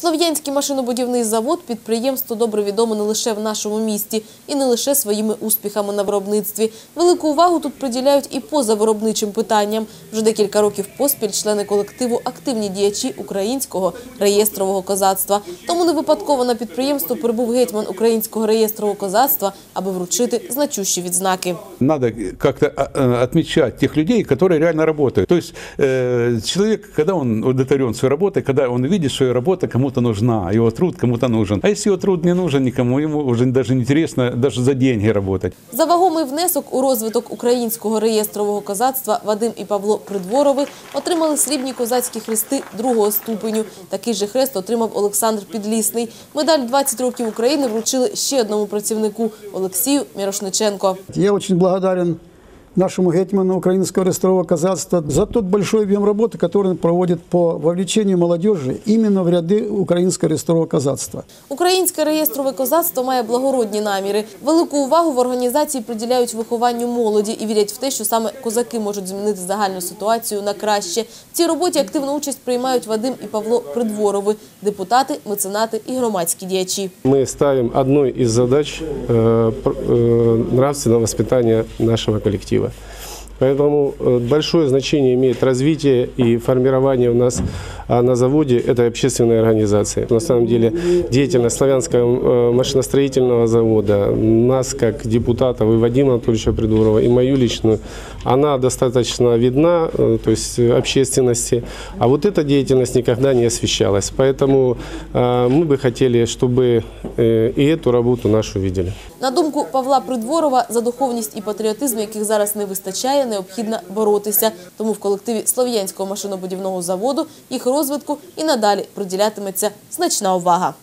Слов'янський машинобудівний завод – підприємство добре відоме не лише в нашому місті і не лише своїми успіхами на виробництві. Велику увагу тут приділяють і поза виробничим питанням. Вже декілька років поспіль члени колективу – активні діячі українського реєстрового козацтва. Тому не випадково на підприємство прибув гетьман українського реєстрового козацтва, аби вручити значущі відзнаки. Надо а, отмечать тех людей, которые реально работают. То есть э, человек, когда он удовлетворен своей работой, когда он видит, что его работа кому-то нужна, его труд кому-то нужен. А если его труд не нужен никому, ему уже даже не интересно даже за деньги работать. За вагомий внесок у розвиток українського реєстрового козацтва Вадим і Павло Придворови отримали срібні козацькі хрести другого ступеню. Такий же хрест отримав Олександр Підлісний. Медаль «20 років України вручили ще одному працівнику – Олексію Мірошниченко. Я очень благодарен нашему гетману украинского реестрового казацтва за тот большой объем работы, который он проводит по вовлечению молодежи именно в ряды украинского реестрового казацтва. Українське реєстрове козацтво має благородні наміри. Велику увагу в організації приділяють вихованню молоді і вірять в те, що саме козаки можуть змінити загальну ситуацію на краще. В цій роботі активну участь приймають Вадим і Павло Придворови – депутати, меценати і громадські діячі. Мы ставим одной из задач э, пр- э, нравственного воспитания нашего коллектива. Поэтому э, большое значение имеет развитие и формирование у нас а, на заводе этой общественной организации. На самом деле деятельность Славянского э, машиностроительного завода, нас как депутатов и Вадима Анатольевича Придурова, и мою личную, она достаточно видна, э, то есть э, общественности, а вот эта деятельность никогда не освещалась. Поэтому э, мы бы хотели, чтобы э, и эту работу нашу видели. На думку Павла Придворова, за духовність і патріотизм, яких зараз не вистачає, необхідно боротися. Тому в колективі Слов'янського машинобудівного заводу їх розвитку і надалі приділятиметься значна увага.